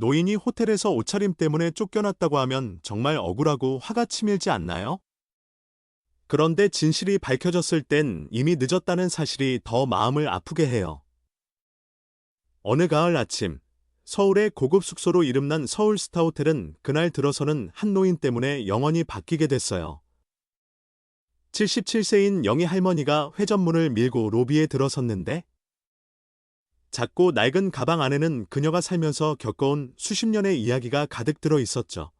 노인이 호텔에서 옷차림 때문에 쫓겨났다고 하면 정말 억울하고 화가 치밀지 않나요? 그런데 진실이 밝혀졌을 땐 이미 늦었다는 사실이 더 마음을 아프게 해요. 어느 가을 아침, 서울의 고급 숙소로 이름난 서울스타 호텔은 그날 들어서는 한 노인 때문에 영원히 바뀌게 됐어요. 77세인 영희 할머니가 회전문을 밀고 로비에 들어섰는데 작고 낡은 가방 안에는 그녀가 살면서 겪어온 수십 년의 이야기가 가득 들어 있었죠.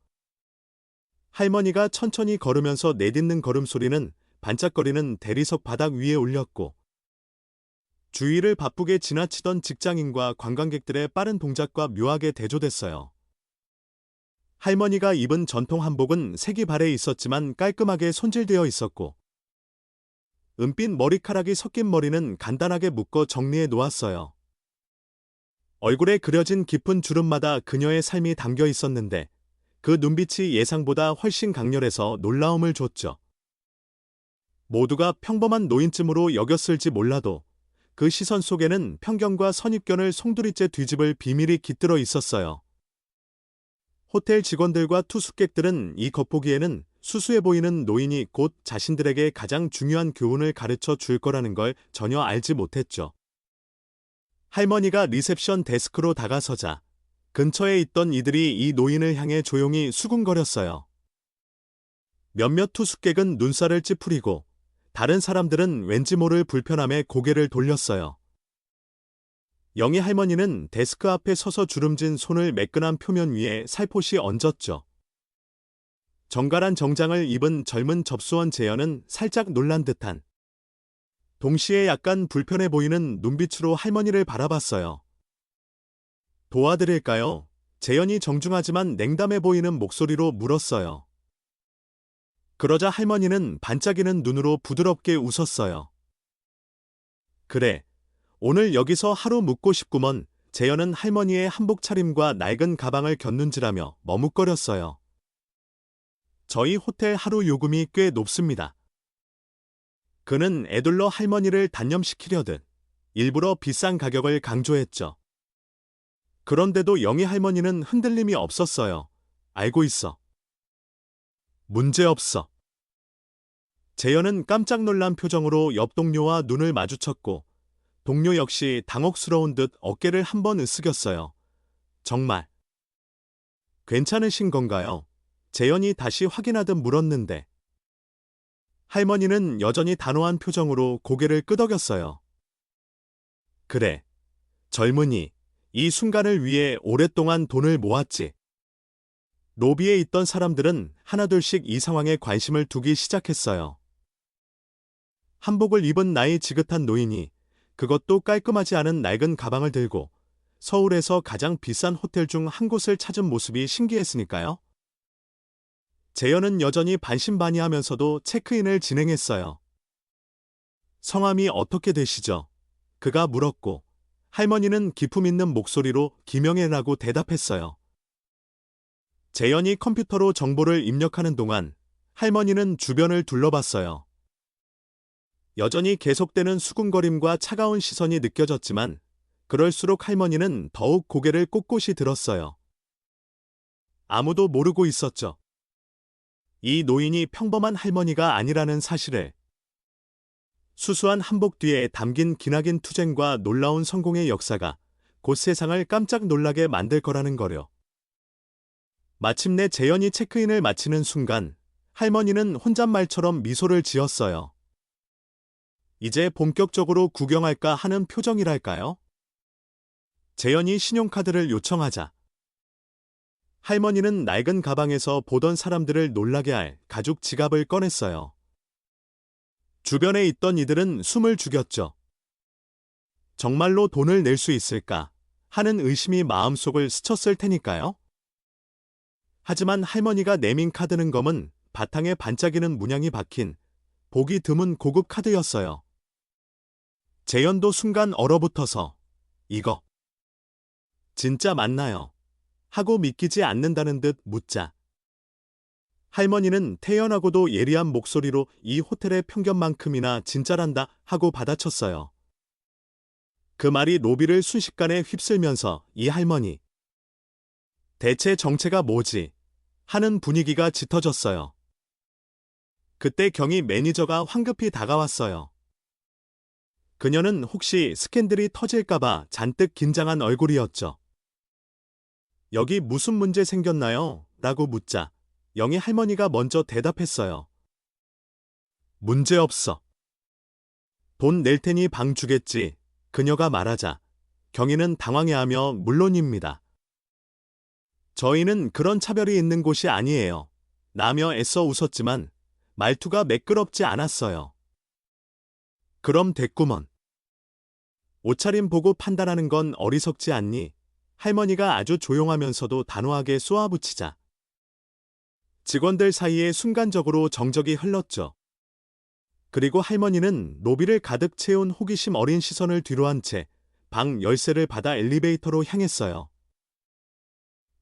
할머니가 천천히 걸으면서 내딛는 걸음소리는 반짝거리는 대리석 바닥 위에 울렸고 주위를 바쁘게 지나치던 직장인과 관광객들의 빠른 동작과 묘하게 대조됐어요. 할머니가 입은 전통 한복은 색이 발에 있었지만 깔끔하게 손질되어 있었고 은빛 머리카락이 섞인 머리는 간단하게 묶어 정리해 놓았어요. 얼굴에 그려진 깊은 주름마다 그녀의 삶이 담겨 있었는데 그 눈빛이 예상보다 훨씬 강렬해서 놀라움을 줬죠. 모두가 평범한 노인쯤으로 여겼을지 몰라도 그 시선 속에는 편견과 선입견을 송두리째 뒤집을 비밀이 깃들어 있었어요. 호텔 직원들과 투숙객들은 이 겉보기에는 수수해 보이는 노인이 곧 자신들에게 가장 중요한 교훈을 가르쳐 줄 거라는 걸 전혀 알지 못했죠. 할머니가 리셉션 데스크로 다가서자 근처에 있던 이들이 이 노인을 향해 조용히 수군거렸어요. 몇몇 투숙객은 눈살을 찌푸리고 다른 사람들은 왠지 모를 불편함에 고개를 돌렸어요. 영희 할머니는 데스크 앞에 서서 주름진 손을 매끈한 표면 위에 살포시 얹었죠. 정갈한 정장을 입은 젊은 접수원 재현은 살짝 놀란 듯한 동시에 약간 불편해 보이는 눈빛으로 할머니를 바라봤어요. 도와드릴까요? 재현이 정중하지만 냉담해 보이는 목소리로 물었어요. 그러자 할머니는 반짝이는 눈으로 부드럽게 웃었어요. 그래. 오늘 여기서 하루 묵고 싶구먼. 재현은 할머니의 한복 차림과 낡은 가방을 곁눈질하며 머뭇거렸어요. 저희 호텔 하루 요금이 꽤 높습니다. 그는 애둘러 할머니를 단념시키려듯 일부러 비싼 가격을 강조했죠. 그런데도 영희 할머니는 흔들림이 없었어요. 알고 있어. 문제 없어. 재현은 깜짝 놀란 표정으로 옆 동료와 눈을 마주쳤고 동료 역시 당혹스러운 듯 어깨를 한번 으쓱였어요. 정말. 괜찮으신 건가요? 재현이 다시 확인하듯 물었는데 할머니는 여전히 단호한 표정으로 고개를 끄덕였어요. 그래. 젊은이, 이 순간을 위해 오랫동안 돈을 모았지. 로비에 있던 사람들은 하나둘씩 이 상황에 관심을 두기 시작했어요. 한복을 입은 나이 지긋한 노인이 그것도 깔끔하지 않은 낡은 가방을 들고 서울에서 가장 비싼 호텔 중 한 곳을 찾은 모습이 신기했으니까요. 재현은 여전히 반신반의하면서도 체크인을 진행했어요. 성함이 어떻게 되시죠? 그가 물었고 할머니는 기품 있는 목소리로 김영애라고 대답했어요. 재현이 컴퓨터로 정보를 입력하는 동안 할머니는 주변을 둘러봤어요. 여전히 계속되는 수군거림과 차가운 시선이 느껴졌지만 그럴수록 할머니는 더욱 고개를 꼿꼿이 들었어요. 아무도 모르고 있었죠. 이 노인이 평범한 할머니가 아니라는 사실을 수수한 한복 뒤에 담긴 기나긴 투쟁과 놀라운 성공의 역사가 곧 세상을 깜짝 놀라게 만들 거라는 거려. 마침내 재현이 체크인을 마치는 순간 할머니는 혼잣말처럼 미소를 지었어요. 이제 본격적으로 구경할까 하는 표정이랄까요? 재현이 신용카드를 요청하자 할머니는 낡은 가방에서 보던 사람들을 놀라게 할 가죽 지갑을 꺼냈어요. 주변에 있던 이들은 숨을 죽였죠. 정말로 돈을 낼 수 있을까 하는 의심이 마음속을 스쳤을 테니까요. 하지만 할머니가 내민 카드는 검은 바탕에 반짝이는 문양이 박힌 보기 드문 고급 카드였어요. 재현도 순간 얼어붙어서 이거 진짜 맞나요? 하고 믿기지 않는다는 듯 묻자. 할머니는 태연하고도 예리한 목소리로 이 호텔의 편견만큼이나 진짜란다 하고 받아쳤어요. 그 말이 로비를 순식간에 휩쓸면서 이 할머니. 대체 정체가 뭐지? 하는 분위기가 짙어졌어요. 그때 경희 매니저가 황급히 다가왔어요. 그녀는 혹시 스캔들이 터질까봐 잔뜩 긴장한 얼굴이었죠. 여기 무슨 문제 생겼나요? 라고 묻자 영희 할머니가 먼저 대답했어요. 문제 없어. 돈 낼 테니 방 주겠지. 그녀가 말하자 경희는 당황해하며 물론입니다. 저희는 그런 차별이 있는 곳이 아니에요. 라며 애써 웃었지만 말투가 매끄럽지 않았어요. 그럼 됐구먼. 옷차림 보고 판단하는 건 어리석지 않니? 할머니가 아주 조용하면서도 단호하게 쏘아붙이자. 직원들 사이에 순간적으로 정적이 흘렀죠. 그리고 할머니는 노비를 가득 채운 호기심 어린 시선을 뒤로한 채 방 열쇠를 받아 엘리베이터로 향했어요.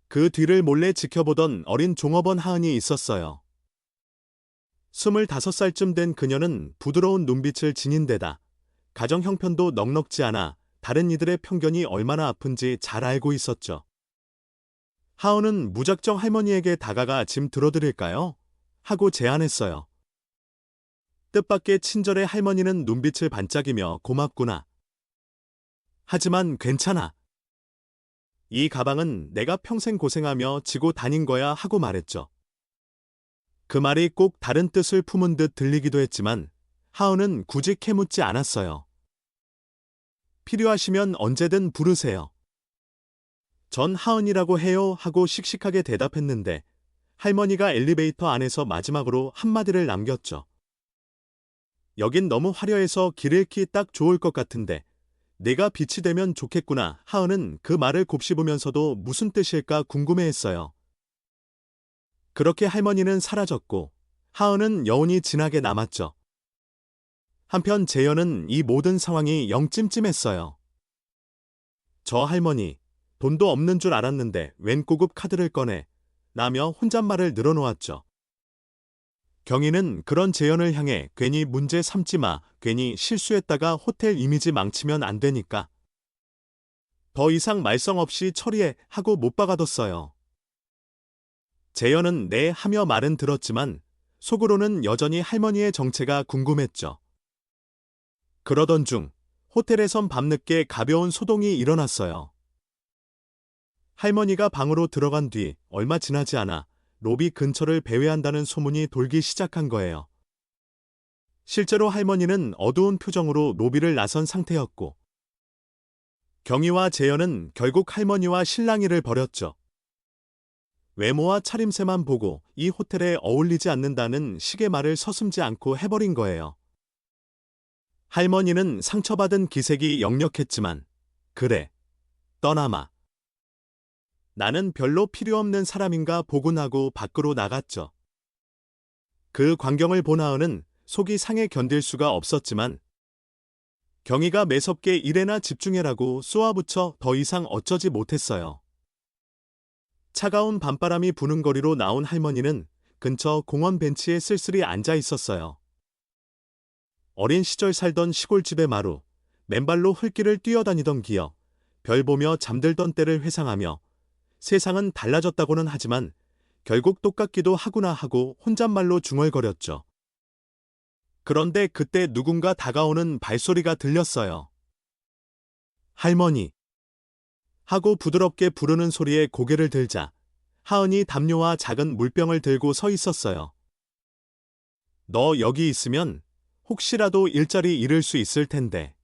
그 뒤를 몰래 지켜보던 어린 종업원 하은이 있었어요. 25살쯤 된 그녀는 부드러운 눈빛을 지닌 데다 가정 형편도 넉넉지 않아 다른 이들의 편견이 얼마나 아픈지 잘 알고 있었죠. 하은은 무작정 할머니에게 다가가 짐 들어드릴까요? 하고 제안했어요. 뜻밖의 친절의 할머니는 눈빛을 반짝이며 고맙구나. 하지만 괜찮아. 이 가방은 내가 평생 고생하며 지고 다닌 거야 하고 말했죠. 그 말이 꼭 다른 뜻을 품은 듯 들리기도 했지만 하은은 굳이 캐묻지 않았어요. 필요하시면 언제든 부르세요. 전 하은이라고 해요 하고 씩씩하게 대답했는데 할머니가 엘리베이터 안에서 마지막으로 한마디를 남겼죠. 여긴 너무 화려해서 길 잃기 딱 좋을 것 같은데 내가 빛이 되면 좋겠구나. 하은은 그 말을 곱씹으면서도 무슨 뜻일까 궁금해했어요. 그렇게 할머니는 사라졌고 하은은 여운이 진하게 남았죠. 한편 재현은 이 모든 상황이 영 찜찜했어요. 저 할머니, 돈도 없는 줄 알았는데 웬 고급 카드를 꺼내 라며 혼잣말을 늘어놓았죠. 경희는 그런 재현을 향해 괜히 문제 삼지 마, 괜히 실수했다가 호텔 이미지 망치면 안 되니까. 더 이상 말썽 없이 처리해 하고 못 박아뒀어요. 재현은 네 하며 말은 들었지만 속으로는 여전히 할머니의 정체가 궁금했죠. 그러던 중 호텔에선 밤늦게 가벼운 소동이 일어났어요. 할머니가 방으로 들어간 뒤 얼마 지나지 않아 로비 근처를 배회한다는 소문이 돌기 시작한 거예요. 실제로 할머니는 어두운 표정으로 로비를 나선 상태였고 경희와 재현은 결국 할머니와 신랑이를 벌였죠. 외모와 차림새만 보고 이 호텔에 어울리지 않는다는 식의 말을 서슴지 않고 해버린 거예요. 할머니는 상처받은 기색이 역력했지만 그래 떠나마 나는 별로 필요 없는 사람인가 보곤 하고 밖으로 나갔죠. 그 광경을 본 하은은 속이 상해 견딜 수가 없었지만 경희가 매섭게 일에나 집중해라고 쏘아붙여 더 이상 어쩌지 못했어요. 차가운 밤바람이 부는 거리로 나온 할머니는 근처 공원 벤치에 쓸쓸히 앉아 있었어요. 어린 시절 살던 시골집의 마루, 맨발로 흙길을 뛰어다니던 기억, 별 보며 잠들던 때를 회상하며 세상은 달라졌다고는 하지만 결국 똑같기도 하구나 하고 혼잣말로 중얼거렸죠. 그런데 그때 누군가 다가오는 발소리가 들렸어요. 할머니. 하고 부드럽게 부르는 소리에 고개를 들자 하은이 담요와 작은 물병을 들고 서 있었어요. 너 여기 있으면 혹시라도 일자리 잃을 수 있을 텐데.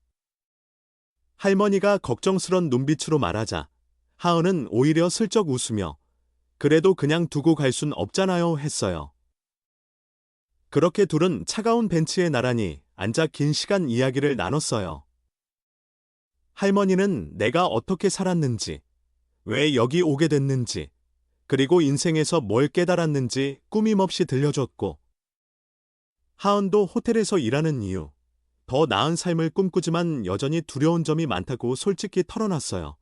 할머니가 걱정스런 눈빛으로 말하자 하은은 오히려 슬쩍 웃으며 그래도 그냥 두고 갈 순 없잖아요 했어요. 그렇게 둘은 차가운 벤치에 나란히 앉아 긴 시간 이야기를 나눴어요. 할머니는 내가 어떻게 살았는지, 왜 여기 오게 됐는지, 그리고 인생에서 뭘 깨달았는지 꾸밈없이 들려줬고, 하은도 호텔에서 일하는 이유, 더 나은 삶을 꿈꾸지만 여전히 두려운 점이 많다고 솔직히 털어놨어요.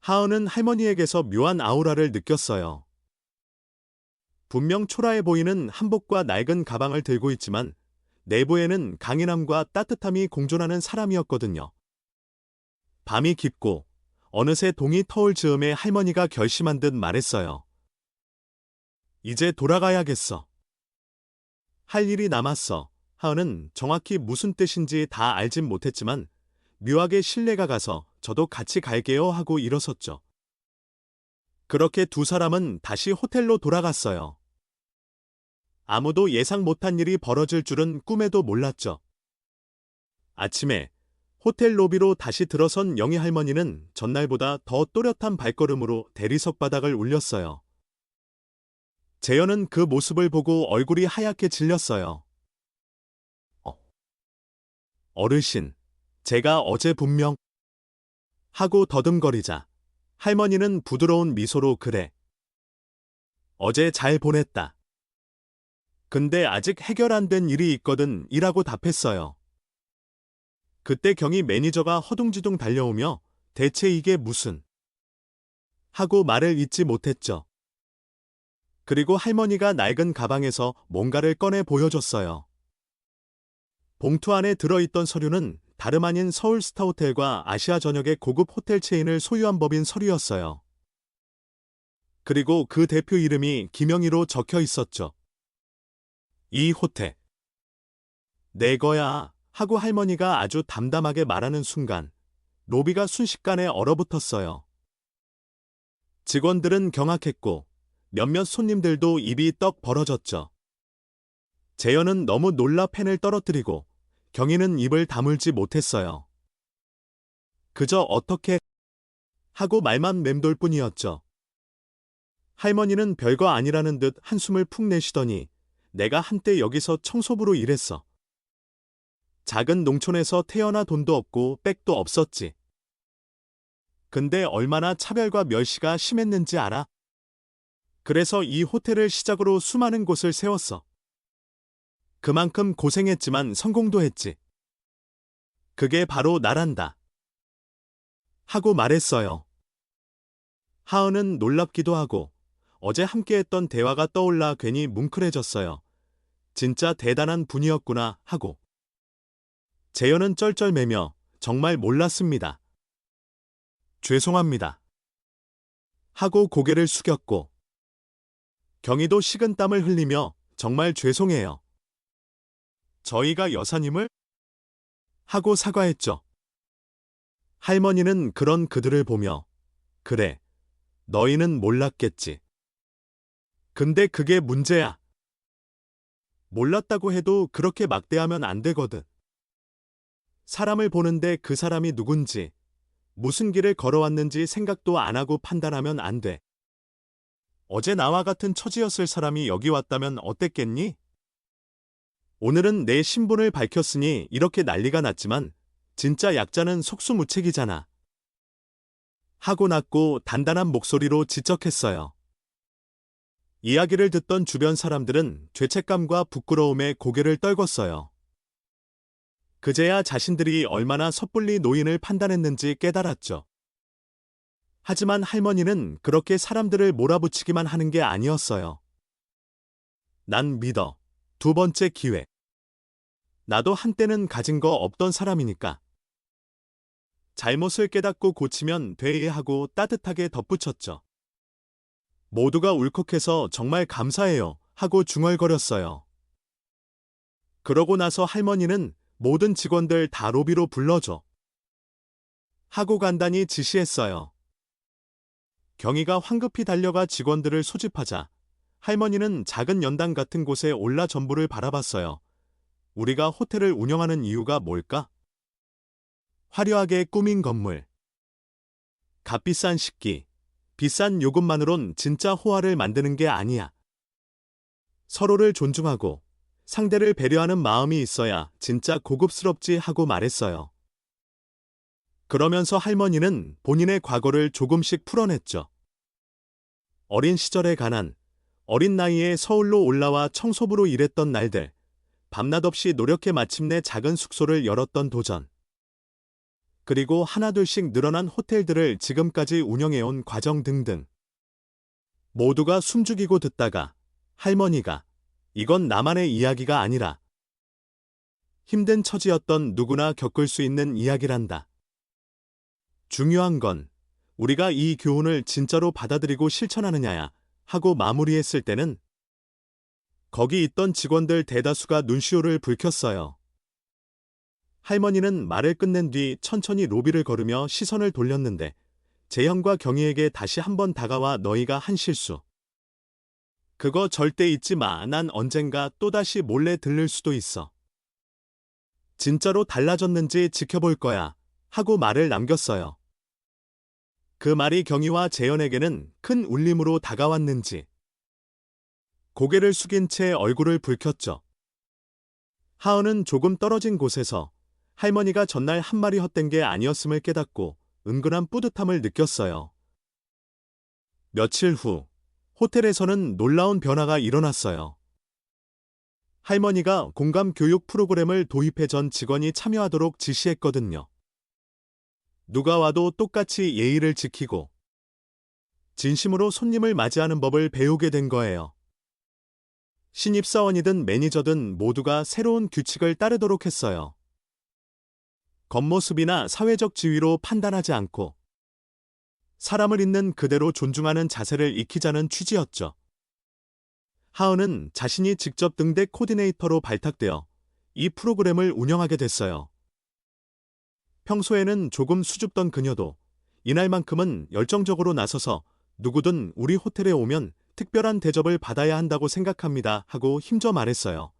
하은은 할머니에게서 묘한 아우라를 느꼈어요. 분명 초라해 보이는 한복과 낡은 가방을 들고 있지만 내부에는 강인함과 따뜻함이 공존하는 사람이었거든요. 밤이 깊고 어느새 동이 터올 즈음에 할머니가 결심한 듯 말했어요. 이제 돌아가야겠어. 할 일이 남았어. 하은은 정확히 무슨 뜻인지 다 알진 못했지만 묘하게 신뢰가 가서 저도 같이 갈게요 하고 일어섰죠. 그렇게 두 사람은 다시 호텔로 돌아갔어요. 아무도 예상 못한 일이 벌어질 줄은 꿈에도 몰랐죠. 아침에 호텔 로비로 다시 들어선 영희 할머니는 전날보다 더 또렷한 발걸음으로 대리석 바닥을 울렸어요. 재현은 그 모습을 보고 얼굴이 하얗게 질렸어요. 어. 어르신, 제가 어제 분명 하고 더듬거리자 할머니는 부드러운 미소로 그래. 어제 잘 보냈다. 근데 아직 해결 안 된 일이 있거든 이라고 답했어요. 그때 경희 매니저가 허둥지둥 달려오며 대체 이게 무슨 하고 말을 잇지 못했죠. 그리고 할머니가 낡은 가방에서 뭔가를 꺼내 보여줬어요. 봉투 안에 들어있던 서류는 다름 아닌 서울 스타호텔과 아시아 전역의 고급 호텔 체인을 소유한 법인 서류였어요. 그리고 그 대표 이름이 김영희로 적혀 있었죠. 이 호텔. 내 거야. 하고 할머니가 아주 담담하게 말하는 순간 로비가 순식간에 얼어붙었어요. 직원들은 경악했고 몇몇 손님들도 입이 떡 벌어졌죠. 재현은 너무 놀라 펜을 떨어뜨리고 경희는 입을 다물지 못했어요. 그저 어떻게 하고 말만 맴돌 뿐이었죠. 할머니는 별거 아니라는 듯 한숨을 푹 내쉬더니 내가 한때 여기서 청소부로 일했어. 작은 농촌에서 태어나 돈도 없고 백도 없었지. 근데 얼마나 차별과 멸시가 심했는지 알아? 그래서 이 호텔을 시작으로 수많은 곳을 세웠어. 그만큼 고생했지만 성공도 했지. 그게 바로 나란다. 하고 말했어요. 하은은 놀랍기도 하고 어제 함께했던 대화가 떠올라 괜히 뭉클해졌어요. 진짜 대단한 분이었구나 하고. 재현은 쩔쩔매며 정말 몰랐습니다. 죄송합니다. 하고 고개를 숙였고 경희도 식은땀을 흘리며 정말 죄송해요. 저희가 여사님을 하고 사과했죠. 할머니는 그런 그들을 보며 그래, 너희는 몰랐겠지. 근데 그게 문제야. 몰랐다고 해도 그렇게 막대하면 안 되거든. 사람을 보는데 그 사람이 누군지, 무슨 길을 걸어왔는지 생각도 안 하고 판단하면 안 돼. 어제 나와 같은 처지였을 사람이 여기 왔다면 어땠겠니? 오늘은 내 신분을 밝혔으니 이렇게 난리가 났지만 진짜 약자는 속수무책이잖아. 하고 났고 단단한 목소리로 지적했어요. 이야기를 듣던 주변 사람들은 죄책감과 부끄러움에 고개를 떨궜어요. 그제야 자신들이 얼마나 섣불리 노인을 판단했는지 깨달았죠. 하지만 할머니는 그렇게 사람들을 몰아붙이기만 하는 게 아니었어요. 난 믿어. 두 번째 기회. 나도 한때는 가진 거 없던 사람이니까. 잘못을 깨닫고 고치면 돼 하고 따뜻하게 덧붙였죠. 모두가 울컥해서 정말 감사해요 하고 중얼거렸어요. 그러고 나서 할머니는 모든 직원들 다 로비로 불러줘. 하고 간단히 지시했어요. 경희가 황급히 달려가 직원들을 소집하자 할머니는 작은 연당 같은 곳에 올라 전부를 바라봤어요. 우리가 호텔을 운영하는 이유가 뭘까? 화려하게 꾸민 건물. 값비싼 식기. 비싼 요금만으론 진짜 호화를 만드는 게 아니야. 서로를 존중하고 상대를 배려하는 마음이 있어야 진짜 고급스럽지 하고 말했어요. 그러면서 할머니는 본인의 과거를 조금씩 풀어냈죠. 어린 시절의 가난, 어린 나이에 서울로 올라와 청소부로 일했던 날들, 밤낮 없이 노력해 마침내 작은 숙소를 열었던 도전. 그리고 하나둘씩 늘어난 호텔들을 지금까지 운영해온 과정 등등. 모두가 숨죽이고 듣다가 할머니가 이건 나만의 이야기가 아니라 힘든 처지였던 누구나 겪을 수 있는 이야기란다. 중요한 건 우리가 이 교훈을 진짜로 받아들이고 실천하느냐야 하고 마무리했을 때는 거기 있던 직원들 대다수가 눈시울을 붉혔어요. 할머니는 말을 끝낸 뒤 천천히 로비를 걸으며 시선을 돌렸는데 재현과 경희에게 다시 한번 다가와 너희가 한 실수. 그거 절대 잊지 마. 난 언젠가 또다시 몰래 들를 수도 있어. 진짜로 달라졌는지 지켜볼 거야. 하고 말을 남겼어요. 그 말이 경희와 재현에게는 큰 울림으로 다가왔는지 고개를 숙인 채 얼굴을 붉혔죠. 하은은 조금 떨어진 곳에서 할머니가 전날 한 말이 헛된 게 아니었음을 깨닫고 은근한 뿌듯함을 느꼈어요. 며칠 후 호텔에서는 놀라운 변화가 일어났어요. 할머니가 공감 교육 프로그램을 도입해 전 직원이 참여하도록 지시했거든요. 누가 와도 똑같이 예의를 지키고 진심으로 손님을 맞이하는 법을 배우게 된 거예요. 신입사원이든 매니저든 모두가 새로운 규칙을 따르도록 했어요. 겉모습이나 사회적 지위로 판단하지 않고 사람을 있는 그대로 존중하는 자세를 익히자는 취지였죠. 하은은 자신이 직접 등대 코디네이터로 발탁되어 이 프로그램을 운영하게 됐어요. 평소에는 조금 수줍던 그녀도 이날만큼은 열정적으로 나서서 누구든 우리 호텔에 오면 특별한 대접을 받아야 한다고 생각합니다 하고 힘줘 말했어요.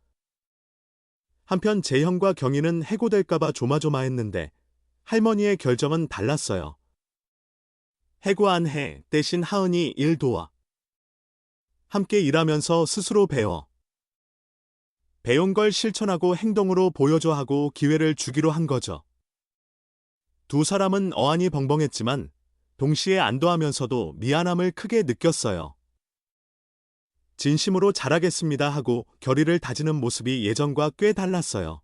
한편 재형과 경희는 해고될까봐 조마조마했는데 할머니의 결정은 달랐어요. 해고 안 해 대신 하은이 일 도와. 함께 일하면서 스스로 배워. 배운 걸 실천하고 행동으로 보여줘 하고 기회를 주기로 한 거죠. 두 사람은 어안이 벙벙했지만 동시에 안도하면서도 미안함을 크게 느꼈어요. 진심으로 잘하겠습니다 하고 결의를 다지는 모습이 예전과 꽤 달랐어요.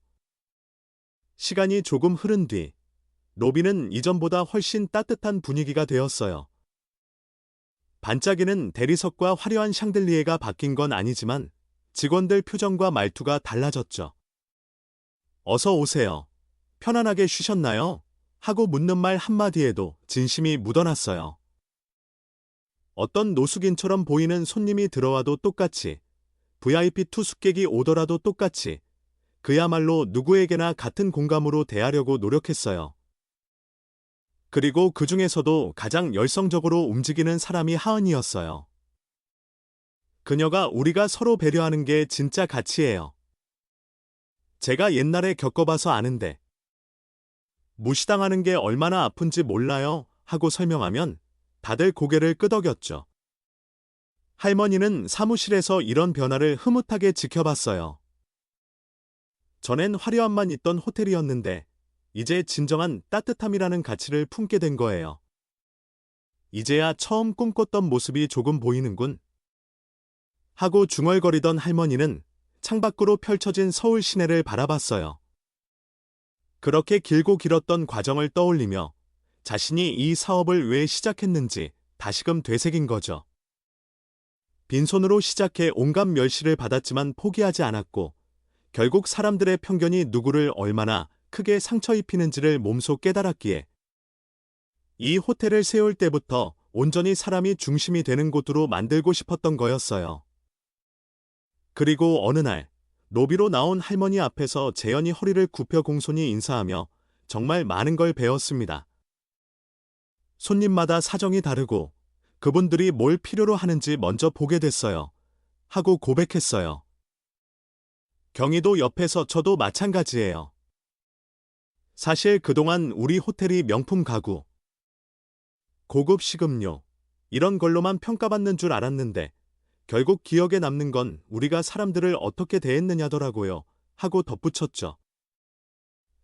시간이 조금 흐른 뒤 로비는 이전보다 훨씬 따뜻한 분위기가 되었어요. 반짝이는 대리석과 화려한 샹들리에가 바뀐 건 아니지만 직원들 표정과 말투가 달라졌죠. 어서 오세요. 편안하게 쉬셨나요? 하고 묻는 말 한마디에도 진심이 묻어났어요. 어떤 노숙인처럼 보이는 손님이 들어와도 똑같이, VIP 투숙객이 오더라도 똑같이, 그야말로 누구에게나 같은 공감으로 대하려고 노력했어요. 그리고 그 중에서도 가장 열성적으로 움직이는 사람이 하은이었어요. 그녀가 우리가 서로 배려하는 게 진짜 가치예요. 제가 옛날에 겪어봐서 아는데, 무시당하는 게 얼마나 아픈지 몰라요 하고 설명하면 다들 고개를 끄덕였죠. 할머니는 사무실에서 이런 변화를 흐뭇하게 지켜봤어요. 전엔 화려함만 있던 호텔이었는데 이제 진정한 따뜻함이라는 가치를 품게 된 거예요. 이제야 처음 꿈꿨던 모습이 조금 보이는군. 하고 중얼거리던 할머니는 창밖으로 펼쳐진 서울 시내를 바라봤어요. 그렇게 길고 길었던 과정을 떠올리며 자신이 이 사업을 왜 시작했는지 다시금 되새긴 거죠. 빈손으로 시작해 온갖 멸시를 받았지만 포기하지 않았고 결국 사람들의 편견이 누구를 얼마나 크게 상처 입히는지를 몸소 깨달았기에 이 호텔을 세울 때부터 온전히 사람이 중심이 되는 곳으로 만들고 싶었던 거였어요. 그리고 어느 날 노비로 나온 할머니 앞에서 재현이 허리를 굽혀 공손히 인사하며 정말 많은 걸 배웠습니다. 손님마다 사정이 다르고 그분들이 뭘 필요로 하는지 먼저 보게 됐어요. 하고 고백했어요. 경희도 옆에서 저도 마찬가지예요. 사실 그동안 우리 호텔이 명품 가구, 고급 식음료, 이런 걸로만 평가받는 줄 알았는데 결국 기억에 남는 건 우리가 사람들을 어떻게 대했느냐더라고요. 하고 덧붙였죠.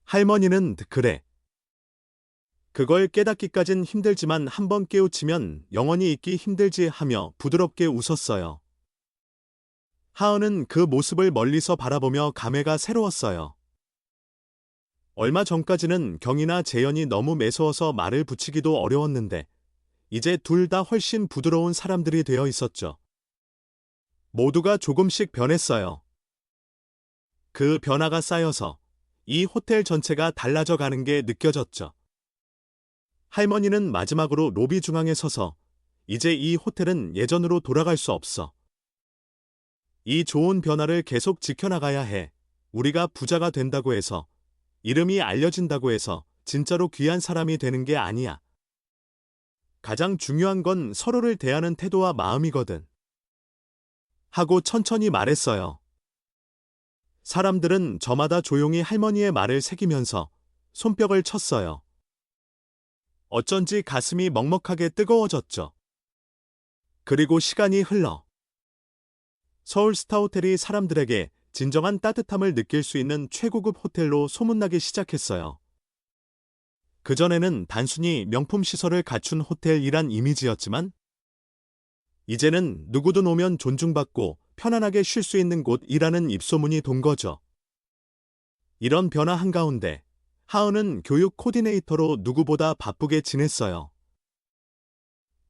할머니는 그래. 그걸 깨닫기까진 힘들지만 한번 깨우치면 영원히 잊기 힘들지 하며 부드럽게 웃었어요. 하은은 그 모습을 멀리서 바라보며 감회가 새로웠어요. 얼마 전까지는 경이나 재현이 너무 매서워서 말을 붙이기도 어려웠는데 이제 둘 다 훨씬 부드러운 사람들이 되어 있었죠. 모두가 조금씩 변했어요. 그 변화가 쌓여서 이 호텔 전체가 달라져 가는 게 느껴졌죠. 할머니는 마지막으로 로비 중앙에 서서 이제 이 호텔은 예전으로 돌아갈 수 없어. 이 좋은 변화를 계속 지켜나가야 해. 우리가 부자가 된다고 해서, 이름이 알려진다고 해서 진짜로 귀한 사람이 되는 게 아니야. 가장 중요한 건 서로를 대하는 태도와 마음이거든. 하고 천천히 말했어요. 사람들은 저마다 조용히 할머니의 말을 새기면서 손뼉을 쳤어요. 어쩐지 가슴이 먹먹하게 뜨거워졌죠. 그리고 시간이 흘러. 서울 스타호텔이 사람들에게 진정한 따뜻함을 느낄 수 있는 최고급 호텔로 소문나기 시작했어요. 그전에는 단순히 명품 시설을 갖춘 호텔이란 이미지였지만, 이제는 누구든 오면 존중받고 편안하게 쉴 수 있는 곳이라는 입소문이 돈 거죠. 이런 변화 한가운데 하은은 교육 코디네이터로 누구보다 바쁘게 지냈어요.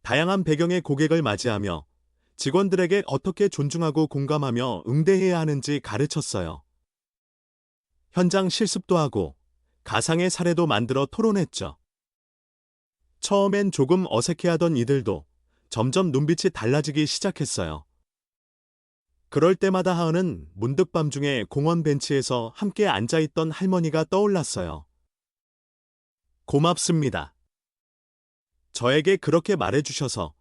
다양한 배경의 고객을 맞이하며 직원들에게 어떻게 존중하고 공감하며 응대해야 하는지 가르쳤어요. 현장 실습도 하고 가상의 사례도 만들어 토론했죠. 처음엔 조금 어색해하던 이들도 점점 눈빛이 달라지기 시작했어요. 그럴 때마다 하은은 문득 밤중에 공원 벤치에서 함께 앉아있던 할머니가 떠올랐어요. 고맙습니다. 저에게 그렇게 말해주셔서,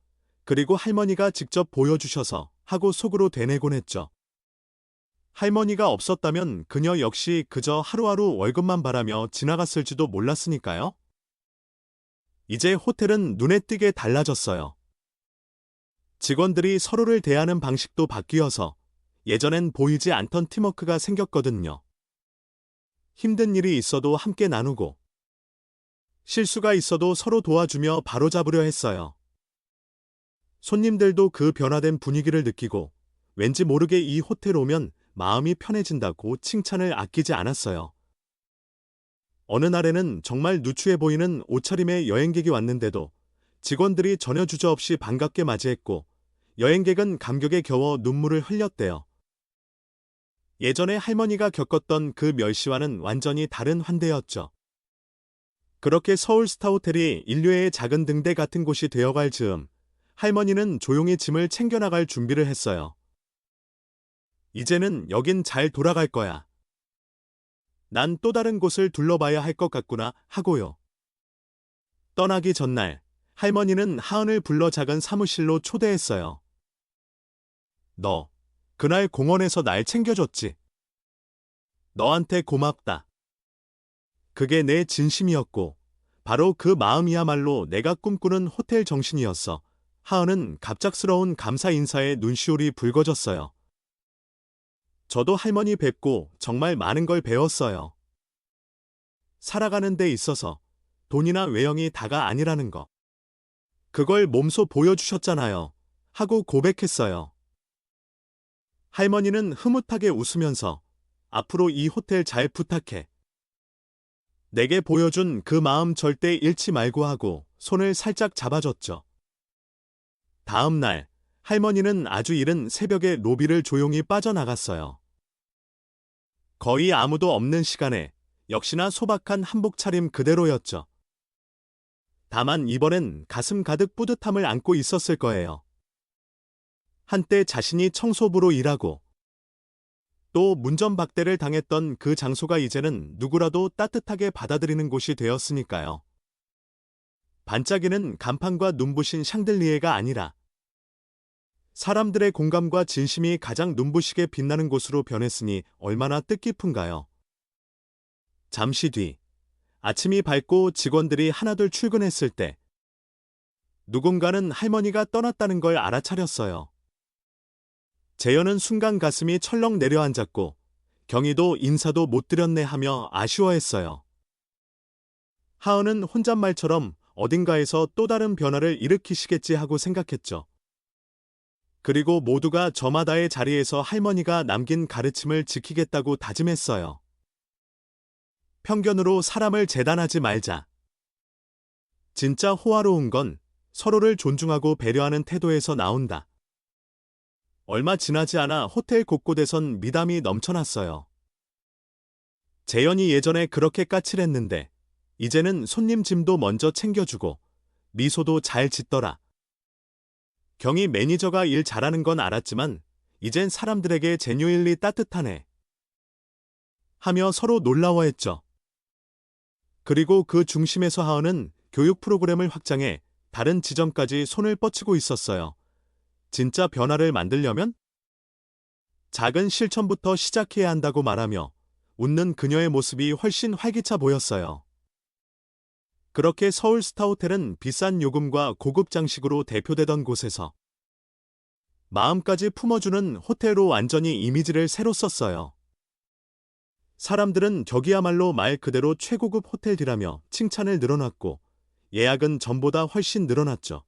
그리고 할머니가 직접 보여주셔서 하고 속으로 되뇌곤 했죠. 할머니가 없었다면 그녀 역시 그저 하루하루 월급만 바라며 지나갔을지도 몰랐으니까요. 이제 호텔은 눈에 띄게 달라졌어요. 직원들이 서로를 대하는 방식도 바뀌어서 예전엔 보이지 않던 팀워크가 생겼거든요. 힘든 일이 있어도 함께 나누고 실수가 있어도 서로 도와주며 바로잡으려 했어요. 손님들도 그 변화된 분위기를 느끼고 왠지 모르게 이 호텔 오면 마음이 편해진다고 칭찬을 아끼지 않았어요. 어느 날에는 정말 누추해 보이는 옷차림의 여행객이 왔는데도 직원들이 전혀 주저없이 반갑게 맞이했고 여행객은 감격에 겨워 눈물을 흘렸대요. 예전에 할머니가 겪었던 그 멸시와는 완전히 다른 환대였죠. 그렇게 서울 스타호텔이 인류의 작은 등대 같은 곳이 되어갈 즈음 할머니는 조용히 짐을 챙겨나갈 준비를 했어요. 이제는 여긴 잘 돌아갈 거야. 난 또 다른 곳을 둘러봐야 할 것 같구나 하고요. 떠나기 전날 할머니는 하은을 불러 작은 사무실로 초대했어요. 너, 그날 공원에서 날 챙겨줬지. 너한테 고맙다. 그게 내 진심이었고, 바로 그 마음이야말로 내가 꿈꾸는 호텔 정신이었어. 하은은 갑작스러운 감사 인사에 눈시울이 붉어졌어요. 저도 할머니 뵙고 정말 많은 걸 배웠어요. 살아가는 데 있어서 돈이나 외형이 다가 아니라는 거. 그걸 몸소 보여주셨잖아요. 하고 고백했어요. 할머니는 흐뭇하게 웃으면서 앞으로 이 호텔 잘 부탁해. 내게 보여준 그 마음 절대 잃지 말고 하고 손을 살짝 잡아줬죠. 다음 날 할머니는 아주 이른 새벽에 로비를 조용히 빠져나갔어요. 거의 아무도 없는 시간에 역시나 소박한 한복 차림 그대로였죠. 다만 이번엔 가슴 가득 뿌듯함을 안고 있었을 거예요. 한때 자신이 청소부로 일하고 또 문전박대를 당했던 그 장소가 이제는 누구라도 따뜻하게 받아들이는 곳이 되었으니까요. 반짝이는 간판과 눈부신 샹들리에가 아니라 사람들의 공감과 진심이 가장 눈부시게 빛나는 곳으로 변했으니 얼마나 뜻깊은가요. 잠시 뒤 아침이 밝고 직원들이 하나둘 출근했을 때 누군가는 할머니가 떠났다는 걸 알아차렸어요. 재현은 순간 가슴이 철렁 내려앉았고 경희도 인사도 못 드렸네 하며 아쉬워했어요. 하은은 혼잣말처럼 어딘가에서 또 다른 변화를 일으키시겠지 하고 생각했죠. 그리고 모두가 저마다의 자리에서 할머니가 남긴 가르침을 지키겠다고 다짐했어요. 편견으로 사람을 재단하지 말자. 진짜 호화로운 건 서로를 존중하고 배려하는 태도에서 나온다. 얼마 지나지 않아 호텔 곳곳에선 미담이 넘쳐났어요. 재현이 예전에 그렇게 까칠했는데 이제는 손님 짐도 먼저 챙겨주고 미소도 잘 짓더라. 경희 매니저가 일 잘하는 건 알았지만 이젠 사람들에게 제뉴일리 따뜻하네. 하며 서로 놀라워했죠. 그리고 그 중심에서 하은은 교육 프로그램을 확장해 다른 지점까지 손을 뻗치고 있었어요. 진짜 변화를 만들려면 작은 실천부터 시작해야 한다고 말하며 웃는 그녀의 모습이 훨씬 활기차 보였어요. 그렇게 서울 스타호텔은 비싼 요금과 고급 장식으로 대표되던 곳에서 마음까지 품어주는 호텔로 완전히 이미지를 새로 썼어요. 사람들은 저기야말로 말 그대로 최고급 호텔이라며 칭찬을 늘어놨고 예약은 전보다 훨씬 늘어났죠.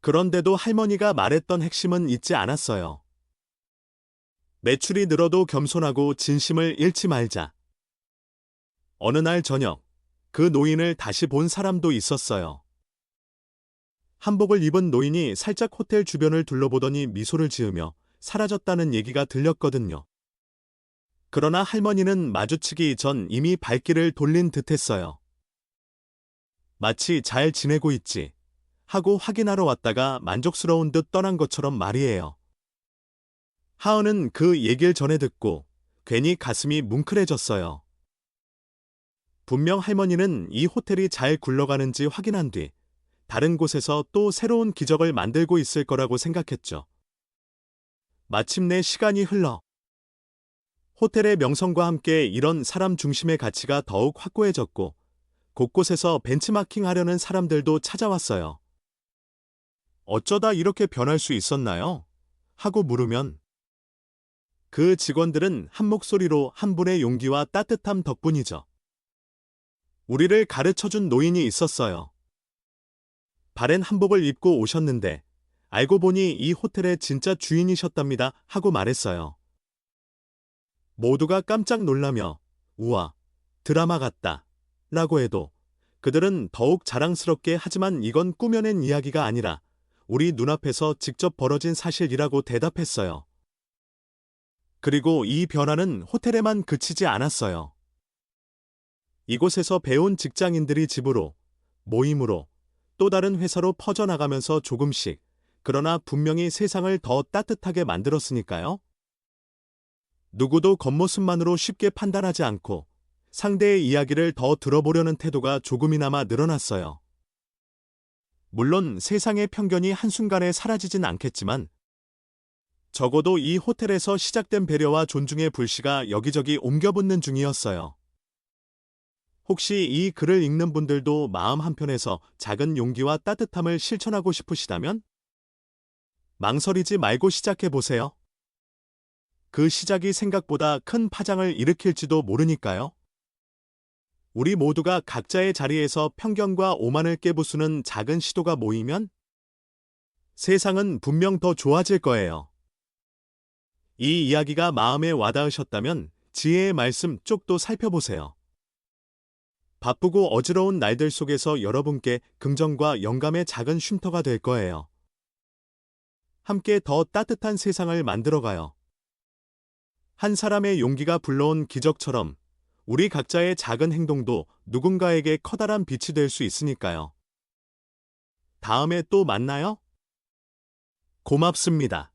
그런데도 할머니가 말했던 핵심은 잊지 않았어요. 매출이 늘어도 겸손하고 진심을 잃지 말자. 어느 날 저녁, 그 노인을 다시 본 사람도 있었어요. 한복을 입은 노인이 살짝 호텔 주변을 둘러보더니 미소를 지으며 사라졌다는 얘기가 들렸거든요. 그러나 할머니는 마주치기 전 이미 발길을 돌린 듯 했어요. 마치 잘 지내고 있지 하고 확인하러 왔다가 만족스러운 듯 떠난 것처럼 말이에요. 하은은 그 얘기를 전해 듣고 괜히 가슴이 뭉클해졌어요. 분명 할머니는 이 호텔이 잘 굴러가는지 확인한 뒤 다른 곳에서 또 새로운 기적을 만들고 있을 거라고 생각했죠. 마침내 시간이 흘러 호텔의 명성과 함께 이런 사람 중심의 가치가 더욱 확고해졌고 곳곳에서 벤치마킹 하려는 사람들도 찾아왔어요. 어쩌다 이렇게 변할 수 있었나요? 하고 물으면 그 직원들은 한 목소리로 한 분의 용기와 따뜻함 덕분이죠. 우리를 가르쳐 준 노인이 있었어요. 바랜 한복을 입고 오셨는데 알고 보니 이 호텔의 진짜 주인이셨답니다 하고 말했어요. 모두가 깜짝 놀라며 우와, 드라마 같다 라고 해도 그들은 더욱 자랑스럽게 하지만 이건 꾸며낸 이야기가 아니라 우리 눈앞에서 직접 벌어진 사실이라고 대답했어요. 그리고 이 변화는 호텔에만 그치지 않았어요. 이곳에서 배운 직장인들이 집으로, 모임으로, 또 다른 회사로 퍼져나가면서 조금씩, 그러나 분명히 세상을 더 따뜻하게 만들었으니까요. 누구도 겉모습만으로 쉽게 판단하지 않고 상대의 이야기를 더 들어보려는 태도가 조금이나마 늘어났어요. 물론 세상의 편견이 한순간에 사라지진 않겠지만 적어도 이 호텔에서 시작된 배려와 존중의 불씨가 여기저기 옮겨붙는 중이었어요. 혹시 이 글을 읽는 분들도 마음 한편에서 작은 용기와 따뜻함을 실천하고 싶으시다면 망설이지 말고 시작해 보세요. 그 시작이 생각보다 큰 파장을 일으킬지도 모르니까요. 우리 모두가 각자의 자리에서 편견과 오만을 깨부수는 작은 시도가 모이면 세상은 분명 더 좋아질 거예요. 이 이야기가 마음에 와닿으셨다면 지혜의 말씀 쪽도 살펴보세요. 바쁘고 어지러운 날들 속에서 여러분께 긍정과 영감의 작은 쉼터가 될 거예요. 함께 더 따뜻한 세상을 만들어가요. 한 사람의 용기가 불러온 기적처럼 우리 각자의 작은 행동도 누군가에게 커다란 빛이 될 수 있으니까요. 다음에 또 만나요. 고맙습니다.